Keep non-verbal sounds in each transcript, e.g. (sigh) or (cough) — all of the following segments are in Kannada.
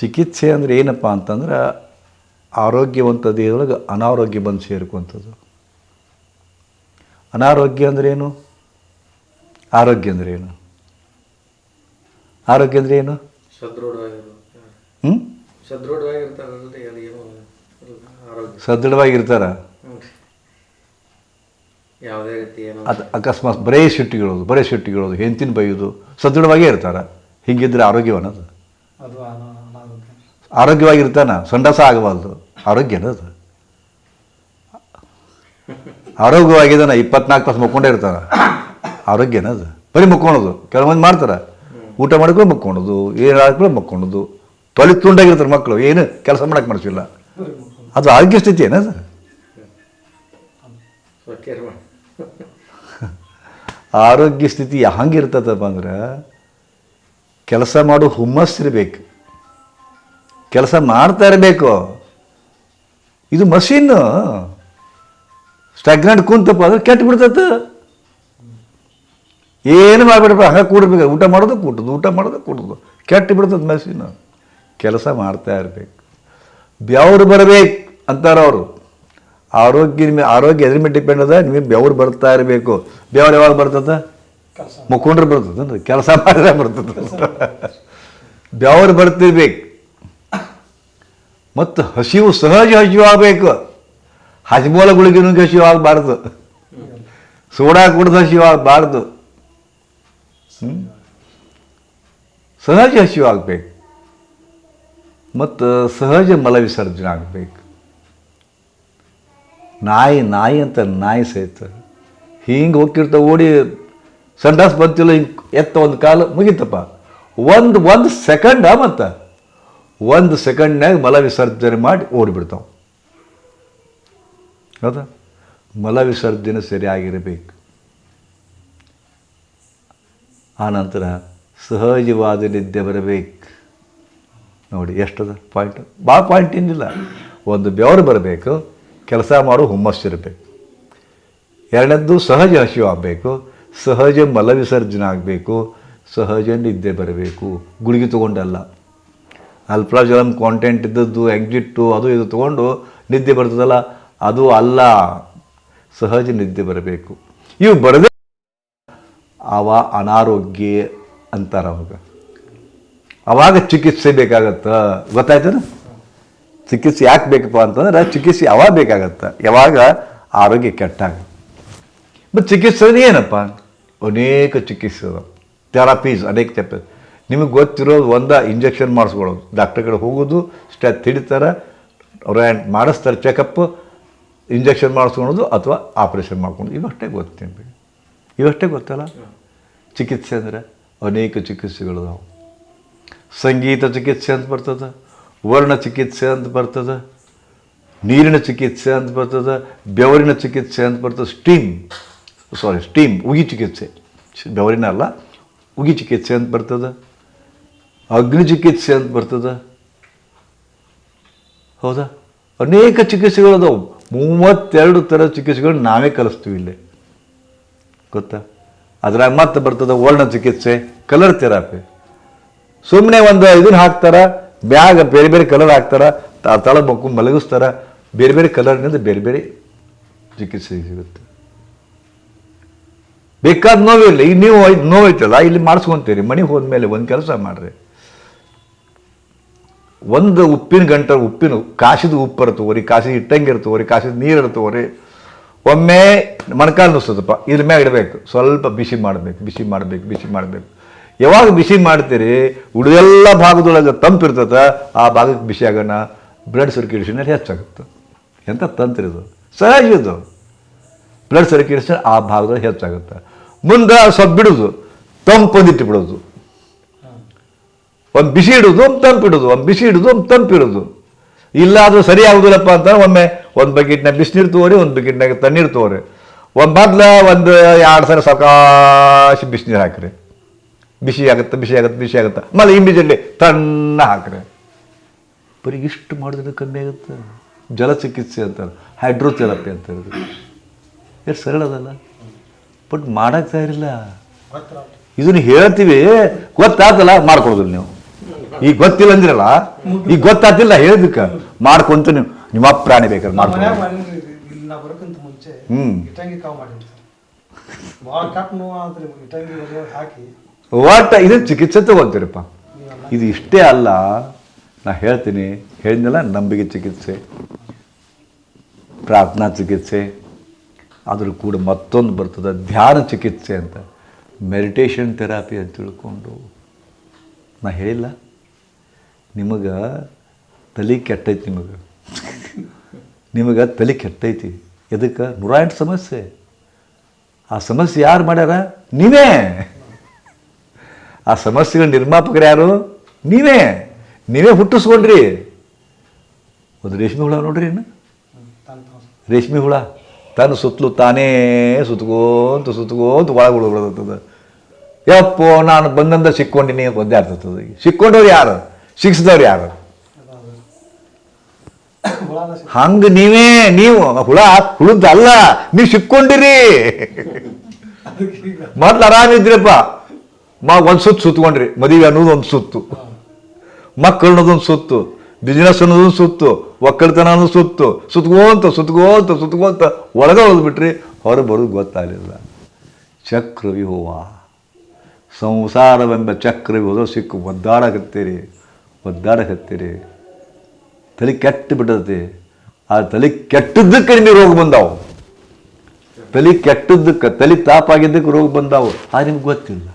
ಚಿಕಿತ್ಸೆ ಅಂದರೆ ಏನಪ್ಪ ಅಂತಂದ್ರೆ ಆರೋಗ್ಯವಂತ ದೇಹದೊಳಗೆ ಅನಾರೋಗ್ಯ ಬಂದು ಸೇರ್ಕೊಂಥದ್ದು ಅನಾರೋಗ್ಯ ಅಂದ್ರೇನು ಏನು? ಆರೋಗ್ಯ ಅಂದ್ರೆ ಏನು? ಆರೋಗ್ಯ ಅಂದ್ರೆ ಏನು? ಹ್ಞೂ ಸದೃಢವಾಗಿರ್ತಾರ ಅದು ಅಕಸ್ಮಾತ್ ಬರೇ ಸಿಟ್ಟಿಗಳೋದು ಬರೇ ಸಿಟ್ಟಿಗಳೋದು ಹೆಂತಿನ ಬೈಯೋದು ಸದೃಢವಾಗೇ ಇರ್ತಾರ. ಹಿಂಗಿದ್ರೆ ಆರೋಗ್ಯವನ್ನದು. ಆರೋಗ್ಯವಾಗಿರ್ತಾನ ಸೊಂಡಸ ಆಗಬಾರ್ದು. ಆರೋಗ್ಯ ಅದು. ಆರೋಗ್ಯವಾಗಿದ್ದಾನೆ ಇಪ್ಪತ್ನಾಲ್ಕು ತಾಸು ಮುಕ್ಕೊಂಡೇ ಇರ್ತಾನ ಆರೋಗ್ಯ ಅದು. ಬರೀ ಮುಕ್ಕೊಳೋದು. ಕೆಲವೊಂದು ಮಾಡ್ತಾರೆ. ಊಟ ಮಾಡಿಕೊಂಡು ಮುಕ್ಕೊಳೋದು. ಏನು ಹಾಕ್ಬಿಟ್ಟು ಮುಕ್ಕೊಳೋದು. ತೊಲಿ ತುಂಡಾಗಿರ್ತಾರೆ ಮಕ್ಕಳು ಏನು ಕೆಲಸ ಮಾಡಕ್ಕೆ ಮಾಡಿಸಿಲ್ಲ ಅದು ಆರೋಗ್ಯ ಸ್ಥಿತಿ ಏನದು ಅದು. ಆರೋಗ್ಯ ಸ್ಥಿತಿ ಹಂಗಿರ್ತದಪ್ಪ ಅಂದ್ರೆ ಕೆಲಸ ಮಾಡೋ ಹುಮ್ಮಸ್ಸಿರ್ಬೇಕು. ಕೆಲಸ ಮಾಡ್ತಾ ಇರಬೇಕು. ಇದು ಮಷೀನ್. ಸ್ಟಗ್ನೆಂಟ್ ಕುಂತಪ್ಪ ಅಂದ್ರೆ ಕೆಟ್ಟು ಬಿಡ್ತೈತೆ. ಏನು ಮಾಡಿಬಿಡಪ್ಪ, ಹಂಗೆ ಕೂಡಬೇಕು. ಊಟ ಮಾಡೋದು ಕೂಟದು ಊಟ ಮಾಡೋದು ಕೂಟದು ಕೆಟ್ಟು ಬಿಡ್ತದೆ ಮಷೀನು. ಕೆಲಸ ಮಾಡ್ತಾ ಇರಬೇಕು. ಬೆವರು ಬರಬೇಕು ಅಂತಾರೆ ಅವರು. ಆರೋಗ್ಯ ನಿಮ್ಮ ಆರೋಗ್ಯ ಎದ್ರ ಮೇಲೆ ಡಿಪೆಂಡ್ ಅದ? ನಿಮಗೆ ಬೆವರು ಬರ್ತಾ ಇರಬೇಕು. ಬೆವರು ಯಾವಾಗ ಬರ್ತದ ಮುಕ್ಕೊಂಡ್ರೆ ಬರ್ತದೆ ಕೆಲಸ ಮಾಡಿದ್ರೆ ಬರ್ತದೆ ಬೆವರು ಬರ್ತಿರ್ಬೇಕು. ಮತ್ತು ಹಸಿವು ಸಹಜ ಹಸಿವು ಆಗಬೇಕು. ಹಸಿಮೂಲ ಗುಳಿಗಿನ ಹಸಿವು ಆಗಬಾರ್ದು. ಸೋಡಾ ಕುಡ್ದು ಹಸಿವು ಆಗಬಾರ್ದು. ಸಹಜ ಹಸಿವು ಆಗಬೇಕು. ಮತ್ತು ಸಹಜ ಮಲವಿಸರ್ಜನೆ ಆಗಬೇಕು. ನಾಯಿ ನಾಯಿ ಅಂತ ನಾಯಿ ಸಹಿತ. ಹಿಂಗೆ ಹೋಗ್ತಿರ್ತಾವ ಓಡಿ ಸಂಡಾಸ್ ಬಂತಿಲ್ಲ, ಹಿಂಗೆ ಎತ್ತ ಒಂದು ಕಾಲು ಮುಗೀತಪ್ಪ. ಒಂದು ಒಂದು ಸೆಕೆಂಡ ಮತ್ತು ಒಂದು ಸೆಕೆಂಡ್ನಾಗ ಮಲ ವಿಸರ್ಜನೆ ಮಾಡಿ ಓಡಿಬಿಡ್ತಾವೆ. ಹೌದಾ? ಮಲ ವಿಸರ್ಜನೆ ಸರಿಯಾಗಿರಬೇಕು. ಆನಂತರ ಸಹಜವಾದ ನಿದ್ದೆ ಬರಬೇಕು. ನೋಡಿ, ಎಷ್ಟದ ಪಾಯಿಂಟ್ ಭಾಳ ಪಾಯಿಂಟ್ ಏನಿಲ್ಲ ಒಂದು ಬೆವರು ಬರಬೇಕು, ಕೆಲಸ ಮಾಡೋ ಹುಮ್ಮಸ್ಸಿರಬೇಕು ಎರಡನೇದ್ದು ಸಹಜ ಹಸಿವು ಆಗಬೇಕು, ಸಹಜ ಮಲ ವಿಸರ್ಜನೆ ಆಗಬೇಕು, ಸಹಜ ನಿದ್ದೆ ಬರಬೇಕು. ಗುಳಿಗೆ ತೊಗೊಂಡಲ್ಲ. ಅಲ್ಪ್ರಾಜಲಮ್ ಕಾಂಟೆಂಟ್ ಇದ್ದದ್ದು ಎಕ್ಸಿಟ್ಟು ಅದು ಇದು ತೊಗೊಂಡು ನಿದ್ದೆ ಬರ್ತದಲ್ಲ, ಅದು ಅಲ್ಲ. ಸಹಜ ನಿದ್ದೆ ಬರಬೇಕು. ಇವು ಬರದೇ ಅವ ಅನಾರೋಗ್ಯ ಅಂತಾರೆ ಅವಾಗ. ಅವಾಗ ಚಿಕಿತ್ಸೆ ಬೇಕಾಗತ್ತ. ಗೊತ್ತಾಯ್ತದ ಚಿಕಿತ್ಸೆ ಯಾಕೆ ಬೇಕಪ್ಪ ಅಂತಂದ್ರೆ, ಚಿಕಿತ್ಸೆ ಯಾವಾಗ ಬೇಕಾಗತ್ತ? ಯಾವಾಗ ಆರೋಗ್ಯ ಕೆಟ್ಟಾಗ. ಬಟ್ ಚಿಕಿತ್ಸೆ ಏನಪ್ಪ? ಅನೇಕ ಚಿಕಿತ್ಸೆ ಥೆರಪೀಸ್ ಅನೇಕ ಚೆಪ್ಪ ನಿಮಗೆ ಗೊತ್ತಿರೋದು ಒಂದ ಇಂಜೆಕ್ಷನ್ ಮಾಡಿಸ್ಕೊಳ್ಳೋದು. ಡಾಕ್ಟರ್ ಕಡೆ ಹೋಗೋದು ಸ್ಟೆಪ್ ಹಿಡಿತಾರೆ ಅವ್ರು ಏನ್ ಮಾಡಿಸ್ತಾರೆ ಚೆಕಪ್ ಇಂಜೆಕ್ಷನ್ ಮಾಡಿಸ್ಕೊಳೋದು ಅಥವಾ ಆಪ್ರೇಷನ್ ಮಾಡ್ಕೊಳೋದು ಇವಷ್ಟೇ ಗೊತ್ತು ನಿಮಗೆ. ಇವಷ್ಟೇ ಗೊತ್ತಲ್ಲ? ಚಿಕಿತ್ಸೆ ಅಂದರೆ ಅನೇಕ ಚಿಕಿತ್ಸೆಗಳಿದಾವೆ ಸಂಗೀತ ಚಿಕಿತ್ಸೆ ಅಂತ ಬರ್ತದೆ, ವರ್ಣ ಚಿಕಿತ್ಸೆ ಅಂತ ಬರ್ತದೆ, ನೀರಿನ ಚಿಕಿತ್ಸೆ ಅಂತ ಬರ್ತದೆ, ಬೆವರಿನ ಚಿಕಿತ್ಸೆ ಅಂತ ಬರ್ತದೆ, ಸ್ಟೀಮ್ ಸಾರಿ ಸ್ಟೀಮ್, ಉಗಿ ಚಿಕಿತ್ಸೆ. ಬೆವರಿನ ಅಲ್ಲ, ಉಗಿ ಚಿಕಿತ್ಸೆ ಅಂತ ಬರ್ತದೆ. ಅಗ್ನಿ ಚಿಕಿತ್ಸೆ ಅಂತ ಬರ್ತದೆ? ಹೌದಾ? ಅನೇಕ ಚಿಕಿತ್ಸೆಗಳು ಅದಾವೆ ಮೂವತ್ತೆರಡು ಥರ ಚಿಕಿತ್ಸೆಗಳು ನಾವೇ ಕಲಿಸ್ತೀವಿ ಇಲ್ಲಿ. ಗೊತ್ತಾ? ಅದ್ರಾಗ ಮತ್ತೆ ಬರ್ತದೆ ವರ್ಣ ಚಿಕಿತ್ಸೆ ಕಲರ್ ಥೆರಪಿ ಸುಮ್ಮನೆ ಒಂದು ಇದನ್ನ ಹಾಕ್ತಾರ, ಬ್ಯಾಗ್ ಬೇರೆ ಬೇರೆ ಕಲರ್ ಹಾಕ್ತಾರ ತಳ ಮಕ್ಕು ಮಲಗಿಸ್ತಾರ, ಬೇರೆ ಬೇರೆ ಕಲರ್ನಿಂದ ಬೇರೆ ಬೇರೆ ಚಿಕಿತ್ಸೆ ಸಿಗುತ್ತೆ. ಬೇಕಾದ ನೋವಿಲ್ಲ ಈಗ ನೀವು ನೋವು ನೋವೈತಲ್ಲ ಇಲ್ಲಿ ಮಾಡಿಸ್ಕೊಂತೀರಿ, ಮನೆಗೆ ಹೋದ್ಮೇಲೆ ಒಂದು ಕೆಲಸ ಮಾಡ್ರಿ. ಒಂದು ಉಪ್ಪಿನ ಗಂಟೆ ಉಪ್ಪಿನ ಕಾಸಿದ ಉಪ್ಪು ಓರಿ ಕಾಸಿದ ಇಟ್ಟಂಗೆ ಇರ್ತವ್ರಿ ಕಾಸಿದ ನೀರು ಇರ್ತವ್ರಿ ಒಮ್ಮೆ ಮೊಣಕಾಲು ನುಸ್ತದಪ್ಪ ಇದ್ರ ಮ್ಯಾಗ ಇಡಬೇಕು. ಸ್ವಲ್ಪ ಬಿಸಿ ಮಾಡಬೇಕು ಬಿಸಿ ಮಾಡಬೇಕು ಬಿಸಿ ಮಾಡಬೇಕು. ಯಾವಾಗ ಬಿಸಿ ಮಾಡ್ತೀರಿ ಉಳಿದೆಲ್ಲ ಭಾಗದೊಳಗೆ ತಂಪು ಇರ್ತದ, ಆ ಭಾಗಕ್ಕೆ ಬಿಸಿ ಆಗೋಣ ಬ್ಲಡ್ ಸರ್ಕ್ಯುಲೇಷನ್ ಹೆಚ್ಚಾಗುತ್ತೆ. ಎಂಥ ತಂತ್ರ ಇದು? ಸಹಜ ಇದು. ಬ್ಲಡ್ ಸರ್ಕ್ಯುಲೇಷನ್ ಆ ಭಾಗದಲ್ಲಿ ಹೆಚ್ಚಾಗುತ್ತೆ. ಮುಂದೆ ಸ್ವಲ್ಪ ಬಿಡೋದು ತಂಪೊಂದಿಟ್ಟು ಬಿಡೋದು ಒಂದು ಬಿಸಿ ಇಡೋದು ಒಂದು ತಂಪಿಡೋದು ಒಂದು ಬಿಸಿ ಇಡೋದು ಒಂದು ತಂಪಿಡೋದು ಇಲ್ಲ ಅದು ಸರಿ ಆಗೋದಿಲ್ಲಪ್ಪ ಅಂತ ಒಮ್ಮೆ ಒಂದು ಬಕೆಟ್ನಾಗ ಬಿಸಿನೀರು ತೋರಿ ಒಂದು ಬಕೆಟ್ನಾಗ ತಣ್ಣೀರು ತೋರಿ ಒಂದು ಮೊದಲ ಒಂದು ಎರಡು ಸಲ ಸಕಾಶ ಬಿಸಿನೀರು ಹಾಕ್ರಿ. ಬಿಸಿ ಆಗುತ್ತೆ ಬಿಸಿ ಆಗುತ್ತೆ ಬಿಸಿ ಆಗುತ್ತೆ. ಮళ్ళీ ಇಮಿಡಿಯೇಟ್ಲಿ ತಣ್ಣ ಹಾಕ್ರಿ. ಬರೀ ಇಷ್ಟು ಮಾಡಿದ್ರೆ ಕಮ್ಮಿ ಆಗುತ್ತೆ. ಜಲ ಚಿಕಿತ್ಸೆ ಅಂತಾರೆ ಹೈಡ್ರೋಥೆರಪಿ ಅಂತ ಹೇಳಿದ್ರು ಎಷ್ಟು ಸರಳ ಅದಲ್ಲ. ಬಟ್ ಮಾಡೋಕ್ತಾ ತಯಾರಿಲ್ಲ. ಇದನ್ನು ಹೇಳ್ತೀವಿ ಗೊತ್ತಾಗಲ್ಲ ಮಾಡ್ಕೊಡೋದಿಲ್ಲ ನೀವು. ಈಗ ಗೊತ್ತಿಲ್ಲ ಅಂದ್ರಲ್ಲ ಈಗ ಗೊತ್ತಾತಿಲ್ಲ ಹೇಳಿದಕ್ಕೆ? ಮಾಡ್ಕೊಂತ ನೀವು. ನಿಮ್ಮ ಪ್ರಾಣಿ ಬೇಕಾದ್ರೆ ಮಾಡ್ಕೊಂಡು ಮುಂಚೆ ಹ್ಮ್. ಇಟ್ಟಂಗಿ ಕಾವು ಮಾಡೀನಿ ಸರ್. ಭಾಳ ಕಟ್ ನೋವು ಆದ್ರಿ ಇಟ್ಟಂಗಿ ಹಾಕಿ. ಒಟ್ಟ ಇದು ಚಿಕಿತ್ಸೆ ತಗೋತೀರಪ್ಪ ಇದು ಇಷ್ಟೇ ಅಲ್ಲ. ನಾ ಹೇಳ್ತೀನಿ ಹೇಳಿದ್ನಲ್ಲ ನಂಬಿಕೆ ಚಿಕಿತ್ಸೆ ಪ್ರಾರ್ಥನಾ ಚಿಕಿತ್ಸೆ ಅದ್ರ ಕೂಡ ಮತ್ತೊಂದು ಬರ್ತದೆ ಧ್ಯಾನ ಚಿಕಿತ್ಸೆ ಅಂತ. ಮೆಡಿಟೇಷನ್ ಥೆರಪಿ ಅಂತ ತಿಳ್ಕೊಂಡು. ನಾ ಹೇಳಿಲ್ಲ. ನಿಮಗೆ ತಲೆ ಕೆಟ್ಟೈತಿ ನಿಮಗೆ. ನಿಮಗೆ ತಲೆ ಕೆಟ್ಟೈತಿ. ಎದಕ್ಕೆ? ನೂರ ಎಂಟು ಸಮಸ್ಯೆ. ಆ ಸಮಸ್ಯೆ ಯಾರು ಮಾಡ್ಯಾರ? ನೀವೇ ಆ ಸಮಸ್ಯೆಗಳ ನಿರ್ಮಾಪಕರು ಯಾರು? ನೀವೇ ನೀವೇ ಹುಟ್ಟಿಸ್ಕೊಂಡ್ರಿ. ಒಂದು ರೇಷ್ಮೆ ಹುಳ ನೋಡ್ರಿ ಏನು ರೇಷ್ಮೆ ಹುಳ. ತನ್ನ ಸುತ್ತಲೂ ತಾನೇ ಸುತ್ಕೋಂತ ಸುತ್ಕೋಂತ ಒಳಗೆ ಉಳ್ಬಿಡತದ ಯಪ್ಪೋ, ನಾನು ಬಂದಂದ ಸಿಕ್ಕೊಂಡಿನಿ ಅಂತ ಒಂದೇ ಸಿಕ್ಕೊಂಡವ್ರು ಯಾರು? ಶಿಕ್ಷದವ್ರು ಯಾರು? ಹಂಗ ನೀವೇ, ನೀವು, ಹುಳ, ಹುಳದ ಅಲ್ಲ, ನೀವು ಸಿಕ್ಕೊಂಡಿರಿ. ಮೊದ್ಲು ಆರಾಮಿದ್ರಪ್ಪ ಮಾ, ಒಂದು ಸುತ್ತು ಸುತ್ಕೊಂಡ್ರಿ. ಮದುವೆ ಅನ್ನೋದು ಒಂದು ಸುತ್ತು. ಮಕ್ಕಳು ಅನ್ನೋದೊಂದು ಸುತ್ತು. ಬಿಸ್ನೆಸ್ ಅನ್ನೋದೊಂದು ಸುತ್ತು. ಒಕ್ಕಲ್ತನ ಅನ್ನೋದು ಸುತ್ತು. ಸುತ್ಕೋಂತ ಸುತ್ಕೋಂತ ಸುತ್ಕೋಂತ ಒಳಗೆ ಹೋದ್ಬಿಟ್ರಿ ಹೊರ ಬರೋದು ಗೊತ್ತಾಗಲಿಲ್ಲ. ಚಕ್ರವ್ಯೂಹ. ಸಂಸಾರವೆಂಬ ಚಕ್ರವ್ಯೂಹ ಸಿಕ್ಕು, ಒದ್ದಾಡಕತ್ತೀರಿ. ಒದ್ದಾಡಕತ್ತೀರಿ ತಲೆ ಕೆಟ್ಟು ಬಿಟ್ಟತಿ ಆ ತಲೆ ಕೆಟ್ಟದ್ದಕ್ಕೆ ನಿಮಗೆ ರೋಗ ಬಂದಾವು. ತಲೆ ಕೆಟ್ಟದ್ದಕ್ಕೆ, ತಲೆ ತಾಪಾಗಿದ್ದಕ್ಕೆ ರೋಗ ಬಂದಾವು. ಆ ನಿಮ್ಗೆ ಗೊತ್ತಿಲ್ಲ.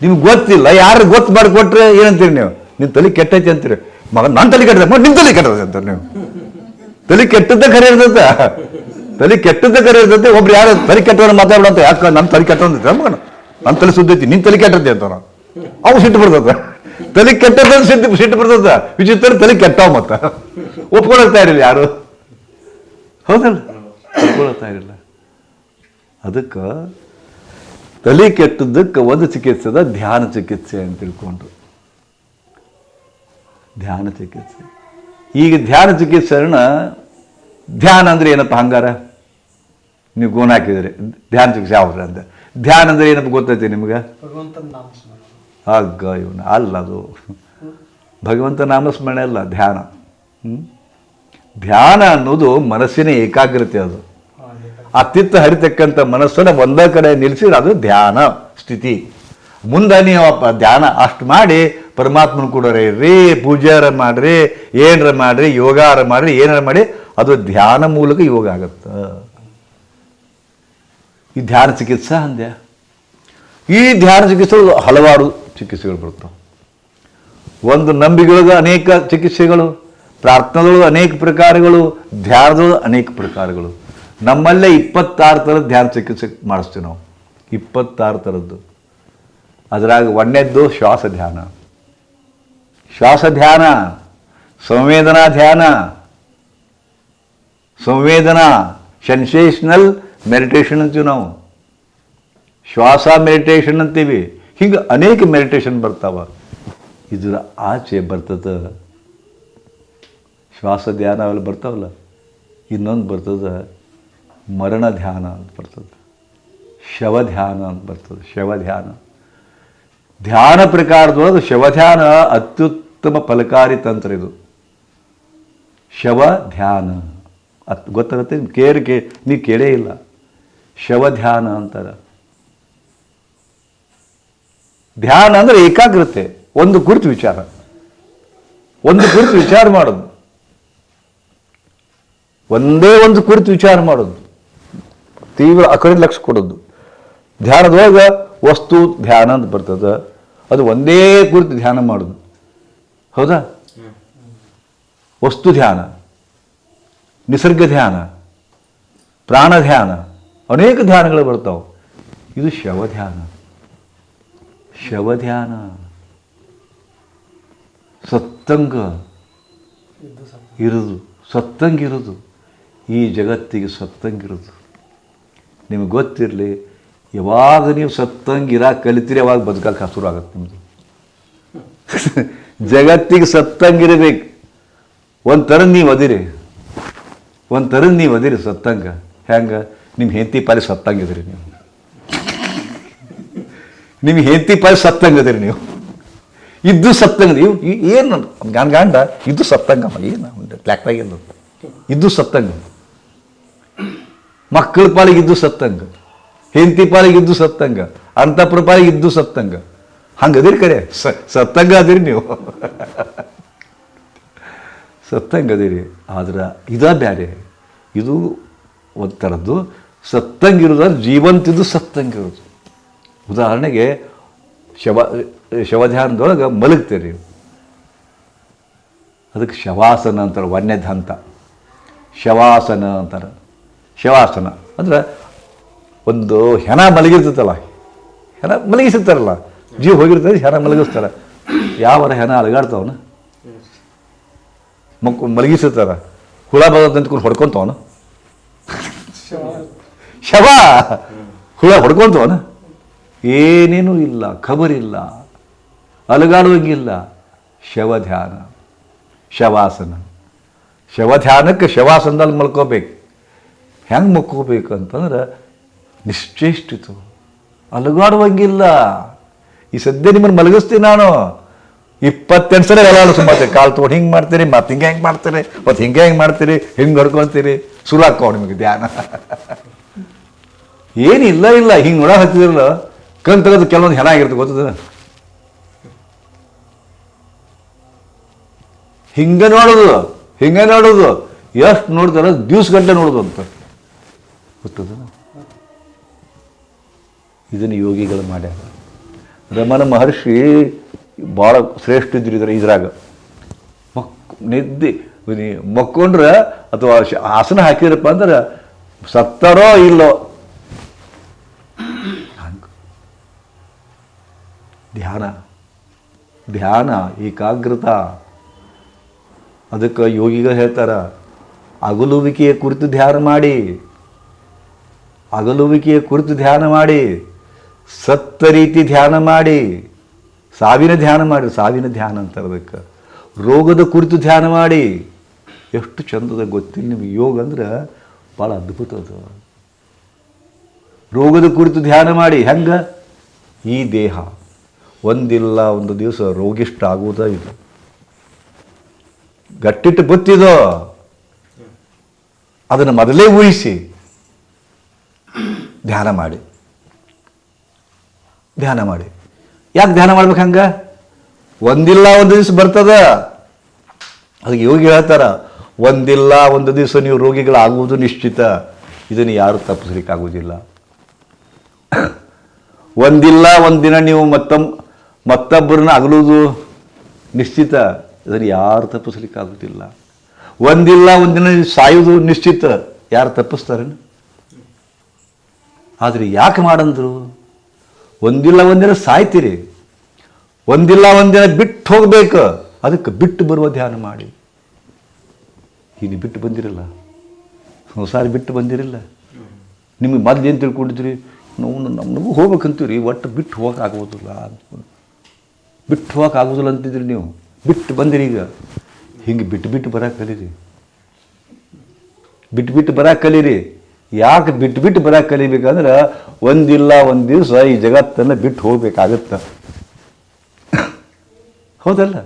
ನಿಮ್ಗೆ ಗೊತ್ತಿಲ್ಲ. ಯಾರು ಗೊತ್ತು ಮಾಡಿಕೊಟ್ರೆ ಏನಂತೀರಿ ನೀವು? ನಿಮ್ಮ ತಲೆ ಕೆಟ್ಟೈತಿ ಅಂತೀರಿ. ಮಗ ನನ್ನ ತಲೆ ಕೆಟ್ಟದ ನಿಮ್ಮ ತಲೆ ಕೆಟ್ಟದ ಅಂತ ನೀವು. ತಲೆ ಕೆಟ್ಟದ್ದ ಕರೆ ಇರ್ತೈತೆ. ತಲೆ ಕೆಟ್ಟದ್ದ ಕರೆ ಇರ್ತದೆ ಒಬ್ರು ಯಾರು ತಲೆ ಕೆಟ್ಟವ್ರು ಮಾತಾಡೋಣ ಅಂತ ಯಾಕೆ ನನ್ನ ತಲೆ ಕೆಟ್ಟ ಮಗನ? ನನ್ನ ತಲೆ ಸುದ್ದೈತಿ ನಿನ್ನ ತಲೆ ಕೆಟ್ಟದ್ದೆ ಅಂತ ಅವು ಸಿಟ್ಟು ಬರ್ತದ ತಲೆ ಕೆಟ್ಟದ್ದು ಸಿಟ್ಟು ಬರ್ತದ? ವಿಚಿತ್ರ ತಲೆ ಕೆಟ್ಟವ ಮತ್ತ. ಒಪ್ಕೊಳ್ತಾ ಇರಲಿಲ್ಲ ಯಾರು? ಹೌದಲ್ಲ? ಒಪ್ಕೊಳ್ತಾ ಇರಲಿಲ್ಲ. ಅದಕ್ಕೆ ತಲೆ ಕೆಟ್ಟದ್ದಕ್ಕೆ ಒಂದು ಚಿಕಿತ್ಸೆದ ಧ್ಯಾನ ಚಿಕಿತ್ಸೆ ಅಂತ ತಿಳ್ಕೊಂಡ್ರು. ಧ್ಯಾನ ಚಿಕಿತ್ಸೆ. ಈಗ ಧ್ಯಾನ ಚಿಕಿತ್ಸೆನ ಧ್ಯಾನ ಅಂದ್ರೆ ಏನಪ್ಪ ಹಂಗಾರ? ನೀವು ಗೋನ್ ಹಾಕಿದ್ರೆ. ಧ್ಯಾನ ಚಿಕಿತ್ಸೆ ಯಾವ್ದು ಅಂತ ಧ್ಯಾನ ಅಂದ್ರೆ ಏನಪ್ಪ ಗೊತ್ತೈತಿ ನಿಮ್ಗೆ? ಹಗ್ಗ, ಇವನು ಅಲ್ಲ ಅದು ಭಗವಂತ ನಾಮಸ್ಮರಣೆ ಅಲ್ಲ, ಧ್ಯಾನ? ಧ್ಯಾನ ಅನ್ನೋದು ಮನಸ್ಸಿನ ಏಕಾಗ್ರತೆ ಅದು. ಅತ್ತಿತ್ತ ಹರಿತಕ್ಕಂಥ ಮನಸ್ಸನ್ನು ಒಂದೇ ಕಡೆ ನಿಲ್ಲಿಸಿ ಅದು ಧ್ಯಾನ, ಸ್ಥಿತಿ. ಮುಂದೆ ನೀವು ಧ್ಯಾನ ಅಷ್ಟು ಮಾಡಿ ಪರಮಾತ್ಮನ ಕೂಡ ಇರ್ರಿ ಪೂಜಾರ ಮಾಡ್ರಿ, ಏನರ ಮಾಡ್ರಿ, ಯೋಗಾರ ಮಾಡ್ರಿ, ಏನಾರ ಮಾಡಿ, ಅದು ಧ್ಯಾನ ಮೂಲಕ ಯೋಗ ಆಗುತ್ತೆ. ಈ ಧ್ಯಾನ ಚಿಕಿತ್ಸಾ ಅಂದ್ಯ? ಈ ಧ್ಯಾನ ಚಿಕಿತ್ಸೆ ಹಲವಾರು ಚಿಕಿತ್ಸೆಗಳು ಬರುತ್ತವೆ. ಒಂದು ನಂಬಿಕೆಯೊಳಗೆ ಅನೇಕ ಚಿಕಿತ್ಸೆಗಳು ಪ್ರಾರ್ಥನೆಗಳು ಅನೇಕ ಪ್ರಕಾರಗಳು, ಧ್ಯಾನದೊಳಗೆ ಅನೇಕ ಪ್ರಕಾರಗಳು. ನಮ್ಮಲ್ಲೇ ಇಪ್ಪತ್ತಾರು ಥರದ ಧ್ಯಾನ ಚಿಕಿತ್ಸೆ ಮಾಡಿಸ್ತೀವಿ ನಾವು. ಇಪ್ಪತ್ತಾರು ಥರದ್ದು. ಅದರಾಗ ಒಂದನೇದ್ದು ಶ್ವಾಸ ಧ್ಯಾನ. ಶ್ವಾಸ ಧ್ಯಾನ, ಸಂವೇದನಾ ಧ್ಯಾನ. ಸಂವೇದನಾ ಸೆನ್ಸೇಷನಲ್ ಮೆಡಿಟೇಷನ್ ಅಂತೀವಿ ನಾವು. ಶ್ವಾಸ ಮೆಡಿಟೇಷನ್ ಅಂತೀವಿ. ಹಿಂಗೆ ಅನೇಕ ಮೆಡಿಟೇಷನ್ ಬರ್ತಾವ. ಇದರ ಆಚೆ ಬರ್ತದ ಶ್ವಾಸ ಧ್ಯಾನ ಅವೆಲ್ಲ ಬರ್ತಾವಲ್ಲ, ಇನ್ನೊಂದು ಬರ್ತದ ಮರಣ ಧ್ಯಾನ ಅಂತ ಬರ್ತದೆ, ಶವ ಧ್ಯಾನ ಅಂತ ಬರ್ತದೆ, ಶವ ಧ್ಯಾನ. ಧ್ಯಾನ ಪ್ರಕಾರದೊಳಗೆ ಶವಧ್ಯಾನ ಅತ್ಯುತ್ತಮ ಫಲಕಾರಿ ತಂತ್ರ ಇದು. ಶವ ಧ್ಯಾನ. ಅತ್ ಗೊತ್ತಾಗುತ್ತೆ? ಕೇರ್ ಕೇ ನೀ ಕೇಳೇ ಇಲ್ಲ. ಶವ ಧ್ಯಾನ ಅಂತಾರೆ. ಧ್ಯಾನ ಅಂದರೆ ಏಕಾಗ್ರತೆ, ಒಂದು ಕುರಿತು ವಿಚಾರ. ಒಂದು ಕುರಿತು ವಿಚಾರ ಮಾಡೋದು. ಒಂದೇ ಒಂದು ಕುರಿತು ವಿಚಾರ ಮಾಡೋದು. ತೀವ್ರ ಆ ಲಕ್ಷ ಕೊಡೋದು. ಧ್ಯಾನದೊಳಗೆ ವಸ್ತು, ಧ್ಯಾನ ಅಂತ ಬರ್ತದೆ. ಅದು ಒಂದೇ ಕುರಿತು ಧ್ಯಾನ ಮಾಡೋದು. ಹೌದಾ? ವಸ್ತು ಧ್ಯಾನ, ನಿಸರ್ಗ ಧ್ಯಾನ, ಪ್ರಾಣ ಧ್ಯಾನ, ಅನೇಕ ಧ್ಯಾನಗಳು ಬರ್ತಾವೆ. ಇದು ಶವ ಧ್ಯಾನ. ಶವ ಧ್ಯಾನ ಸತ್ತಂಗ ಇರುದು, ಸತ್ತಂಗಿರುದು, ಈ ಜಗತ್ತಿಗೆ ಸತ್ತಂಗಿರುದು. ನಿಮಗೆ ಗೊತ್ತಿರಲಿ, ಯಾವಾಗ ನೀವು ಸತ್ತಂಗಿರ, ಕಲಿತೀರಿ, ಯಾವಾಗ ಬದುಕಕ್ಕೆ ಹಸುರು ಆಗತ್ತೆ ನಿಮ್ಮದು (laughs) ಜಗತ್ತಿಗೆ ಸತ್ತಂಗಿರಬೇಕು. ಒಂದು ಥರದ ನೀವು ಅದಿರಿ. ಒಂಥರ ನೀವು ಅದಿರಿ ಸತ್ತಂಗ. ಹೆಂಗೆ? ನಿಮ್ಮ ಹೆಂಡತಿ ಪಾಲಿ ಸತ್ತಂಗಿದ್ರಿ ನೀವು. ನಿಮ್ಮ ಹೆಂಡತಿ ಪಾಯ್ ಸತ್ತಂಗದಿರಿ ನೀವು. ಇದ್ದು ಸತ್ತಂಗ ಇವು ಏನು ಗಂಡ ಗಂಡ, ಇದ್ದು ಸತ್ತಂಗಮ್ಮ ಏನು ಲ್ಯಾಕ್ಟಾಗಿಲ್ಲ ಇದ್ದು ಸತ್ತಂಗ ಮಕ್ಕಳ ಪಾಲಿಗೆ ಇದ್ದು ಸತ್ತಂಗ ಹೆಂಡತಿ ಪಾಲಿಗೆ ಇದ್ದು ಸತ್ತಂಗ ಅಂತಪುರ ಪಾಲಿಗೆ ಇದ್ದು ಸತ್ತಂಗ ಹಂಗದಿರಿ ಕರೆ? ಸ ಸತ್ತಂಗ ಅದಿರಿ ನೀವು. ಸತ್ತಂಗ ಅದಿರಿ. ಆದ್ರೆ ಇದ ಬ್ಯಾರೆ. ಇದು ಒಂಥರದ್ದು ಸತ್ತಂಗಿರೋದ್ರ ಜೀವಂತಿದ್ದು ಸತ್ತಂಗಿರೋದು ಉದಾಹರಣೆಗೆ ಶವ ಶವಧ್ಯಾನದೊಳಗೆ ಮಲಗ್ತೀರಿ. ಅದಕ್ಕೆ ಶವಾಸನ ಅಂತಾರೆ ವನ್ಯದ ಹಂತ ಶವಾಸನ ಅಂತಾರೆ. ಶವಾಸನ. ಅಂದ್ರೆ ಒಂದು ಹೆಣ ಮಲಗಿರ್ತೈತಲ್ಲ ಹೆಣ ಮಲಗಿಸಿರ್ತಾರಲ್ಲ ಜೀವ ಹೋಗಿರ್ತದೆ ಹೆಣ ಮಲಗಿಸ್ತಾರೆ. ಯಾವರ ಹೆಣ ಅಲಗಾಡ್ತವನು? ಮಕ್ಕ ಮಲಗಿಸಿರ್ತಾರ ಹುಳ ಬರೋದು ನಿಂತ್ಕೊಂಡು ಹೊಡ್ಕೊತವನು? ಶವ! ಹುಳ ಹೊಡ್ಕೊಂತವನ? ಏನೇನೂ ಇಲ್ಲ, ಖಬರಿಲ್ಲ, ಅಲಗಾಡುವಂಗಿಲ್ಲ. ಶವಧ್ಯಾನ, ಶವಾಸನ. ಶವಧ್ಯಾನಕ್ಕೆ ಶವಾಸನದಲ್ಲಿ ಮಲ್ಕೋಬೇಕು. ಹೆಂಗೆ ಮಲ್ಕೋಬೇಕು ಅಂತಂದ್ರೆ ನಿಶ್ಚೇಷ್ಟಿತು. ಅಲಗಾಡುವಂಗಿಲ್ಲ. ಈ ಸದ್ಯ ನಿಮ್ಮನ್ನು ಮಲಗಿಸ್ತೀನಿ ನಾನು. ಇಪ್ಪತ್ತೆಂಟು ಸಲ ಎಲ್ಲ ಸುಮ್ಮನೆ ಕಾಲು ತೊಗೊಂಡು ಹಿಂಗೆ ಮಾಡ್ತೀರಿ, ಮತ್ತೆ ಹಿಂಗೆ ಹೆಂಗೆ ಮಾಡ್ತೀರಿ, ಮತ್ತು ಹಿಂಗೆ ಹೆಂಗೆ ಮಾಡ್ತೀರಿ, ಹಿಂಗೆ ಹೊಡ್ಕೊಳ್ತೀರಿ ಸುಲಾಕೋ ನಿಮಗೆ ಧ್ಯಾನ. ಏನಿಲ್ಲ, ಇಲ್ಲ, ಹಿಂಗೆ ನೋಡ ಹತ್ತಿದಿರಲ್ಲ ಕಣ್ ತೆಗೆದು ಕೆಲವೊಂದು ಹೆಣ ಆಗಿರ್ತದೆ ಗೊತ್ತದ? ಹಿಂಗೆ ನೋಡೋದು ಹಿಂಗೆ ನೋಡೋದು. ಎಷ್ಟು ನೋಡ್ತಾರ ದಿವ್ಸ ಗಂಟೆ ನೋಡೋದು ಅಂತ. ಗೊತ್ತದ ಇದನ್ನು ಯೋಗಿಗಳು ಮಾಡ್ಯಾರ. ರಮಣ ಮಹರ್ಷಿ ಭಾಳ ಶ್ರೇಷ್ಠ ಇದ್ರು ಇದ್ರ ಇದ್ರಾಗ. ಮಕ್ ನಿದ್ದೆ ಮಕ್ಕೊಂಡ್ರೆ ಅಥವಾ ಆಸನ ಹಾಕಿದ್ರಪ್ಪ ಅಂದ್ರೆ ಸತ್ತಾರೋ ಇಲ್ಲೋ ಧ್ಯಾನ. ಧ್ಯಾನ, ಏಕಾಗ್ರತ. ಅದಕ್ಕೆ ಯೋಗಿಗಳು ಹೇಳ್ತಾರ, ಅಗಲುವಿಕೆಯ ಕುರಿತು ಧ್ಯಾನ ಮಾಡಿ. ಅಗಲುವಿಕೆಯ ಕುರಿತು ಧ್ಯಾನ ಮಾಡಿ. ಸತ್ತ ರೀತಿ ಧ್ಯಾನ ಮಾಡಿ. ಸಾವಿನ ಧ್ಯಾನ ಮಾಡಿ, ಸಾವಿನ ಧ್ಯಾನ ಅಂತಾರೆ ಅದಕ್ಕೆ ರೋಗದ ಕುರಿತು ಧ್ಯಾನ ಮಾಡಿ. ಎಷ್ಟು ಚಂದದ ಗೊತ್ತಿಲ್ಲ ನಿಮಗೆ. ಯೋಗ ಅಂದ್ರೆ ಭಾಳ ಅದ್ಭುತ ಅದು. ರೋಗದ ಕುರಿತು ಧ್ಯಾನ ಮಾಡಿ. ಹೆಂಗ? ಈ ದೇಹ. ಒಂದಿಲ್ಲ, ಒಂದು ದಿವಸ ರೋಗಿಷ್ಟ ಆಗುವುದ ಇದು. ಗಟ್ಟಿಟ್ಟು ಗೊತ್ತಿದೋ? ಅದನ್ನು ಮೊದಲೇ ಊಹಿಸಿ. ಧ್ಯಾನ ಮಾಡಿ. ಧ್ಯಾನ ಮಾಡಿ. ಯಾಕೆ ಧ್ಯಾನ ಮಾಡ್ಬೇಕು ಹಂಗ? ಒಂದಿಲ್ಲ, ಒಂದು ದಿವಸ ಬರ್ತದ? ಅದಕ್ಕೆ ಯೋಗಿ ಹೇಳ್ತಾರ, ಒಂದಿಲ್ಲ, ಒಂದು ದಿವಸ ನೀವು ರೋಗಿಗಳಾಗುವುದು ನಿಶ್ಚಿತ. ಇದನ್ನು ಯಾರು ತಪ್ಪಿಸ್ಲಿಕ್ಕಾಗುವುದಿಲ್ಲ. ಒಂದಿಲ್ಲ, ಒಂದಿನ ನೀವು ಮತ್ತೊಮ್ ಮತ್ತೊಬ್ಬರನ್ನ ಅಗಲುವುದು ನಿಶ್ಚಿತ. ಇದನ್ನು ಯಾರು ತಪ್ಪಿಸ್ಲಿಕ್ಕಾಗುವುದಿಲ್ಲ ಒಂದಿಲ್ಲ, ಒಂದಿನ ಸಾಯುವುದು ನಿಶ್ಚಿತ. ಯಾರು ತಪ್ಪಿಸ್ತಾರೇನು? ಆದರೆ ಯಾಕೆ ಮಾಡಂದ್ರು? ಒಂದಿಲ್ಲ, ಒಂದಿನ ಸಾಯ್ತೀರಿ. ಒಂದಿಲ್ಲ, ಒಂದಿನ ಬಿಟ್ಟು ಹೋಗಬೇಕು. ಅದಕ್ಕೆ ಬಿಟ್ಟು ಬರುವ ಧ್ಯಾನ ಮಾಡಿ. ಈಗ ಬಿಟ್ಟು ಬಂದಿರಲ್ಲ. ಸಂಸಾರ ಬಿಟ್ಟು ಬಂದಿರಲ್ಲ. ನಿಮಗೆ ಮೊದ್ಲು ಏನು ತಿಳ್ಕೊಂಡಿದ್ರಿ? ನಾವು ನಮಗೂ ಹೋಗ್ಬೇಕಂತೀವಿ ಒಟ್ಟು ಬಿಟ್ಟು ಹೋಗಕ್ಕೆ ಆಗೋದಿಲ್ಲ ಬಿಟ್ಟು ಹೋಗಕ್ಕೆ ಆಗೋದಿಲ್ಲ ಅಂತಿದ್ರಿ ನೀವು. ಬಿಟ್ಟು ಬಂದಿರಿ ಈಗ. ಹಿಂಗೆ ಬಿಟ್ಟು ಬಿಟ್ಟು ಬರಕ್ಕೆ ಕಲೀರಿ. ಬಿಟ್ಟು ಬಿಟ್ಟು ಬರಕ್ಕೆ ಕಲೀರಿ. ಯಾಕೆ ಬಿಟ್ಟು ಬಿಟ್ಟು ಬರಕ್ಕೆ ಕಲಿಬೇಕಂದ್ರೆ ಒಂದಿಲ್ಲ ಒಂದು ದಿವಸ ಈ ಜಗತ್ತನ್ನು ಬಿಟ್ಟು ಹೋಗ್ಬೇಕಾಗತ್ತೆ. ಹೌದಲ್ಲ?